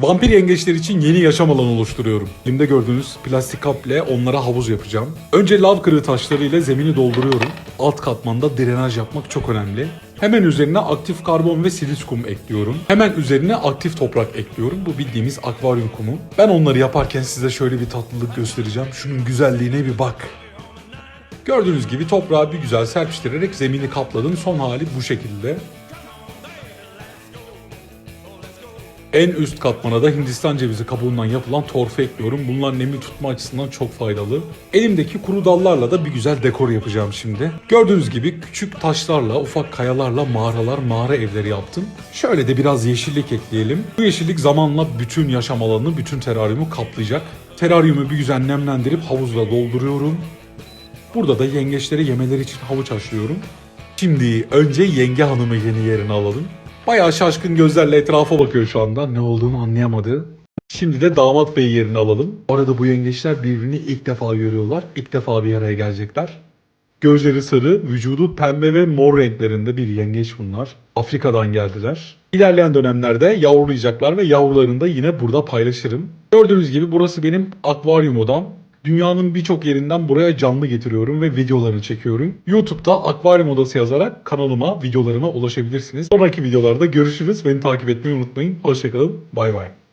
Vampir yengeçler için yeni yaşam alanı oluşturuyorum. Elimde gördüğünüz plastik kap ile onlara havuz yapacağım. Önce lav kırığı taşları ile zemini dolduruyorum. Alt katmanda drenaj yapmak çok önemli. Hemen üzerine aktif karbon ve silisyum ekliyorum. Hemen üzerine aktif toprak ekliyorum. Bu bildiğimiz akvaryum kumu. Ben onları yaparken size şöyle bir tatlılık göstereceğim. Şunun güzelliğine bir bak. Gördüğünüz gibi toprağı bir güzel serpiştirerek zemini kapladım. Son hali bu şekilde. En üst katmana da Hindistan cevizi kabuğundan yapılan torfu ekliyorum. Bunlar nemi tutma açısından çok faydalı. Elimdeki kuru dallarla da bir güzel dekor yapacağım şimdi. Gördüğünüz gibi küçük taşlarla, ufak kayalarla mağaralar, mağara evleri yaptım. Şöyle de biraz yeşillik ekleyelim. Bu yeşillik zamanla bütün yaşam alanını, bütün teraryumu kaplayacak. Teraryumu bir güzel nemlendirip havuzla dolduruyorum. Burada da yengeçlere yemeleri için havuç haşlıyorum. Şimdi önce yenge hanımı yeni yerine alalım. Bayağı şaşkın gözlerle etrafa bakıyor şu anda. Ne olduğunu anlayamadı. Şimdi de damat bey yerini alalım. Bu arada bu yengeçler birbirini ilk defa görüyorlar. İlk defa bir araya gelecekler. Gözleri sarı, vücudu pembe ve mor renklerinde bir yengeç bunlar. Afrika'dan geldiler. İlerleyen dönemlerde yavrulayacaklar ve yavrularını da yine burada paylaşırım. Gördüğünüz gibi burası benim akvaryum odam. Dünyanın birçok yerinden buraya canlı getiriyorum ve videolarını çekiyorum. YouTube'da akvaryum odası yazarak kanalıma, videolarıma ulaşabilirsiniz. Sonraki videolarda görüşürüz. Beni takip etmeyi unutmayın. Hoşçakalın. Bay bay.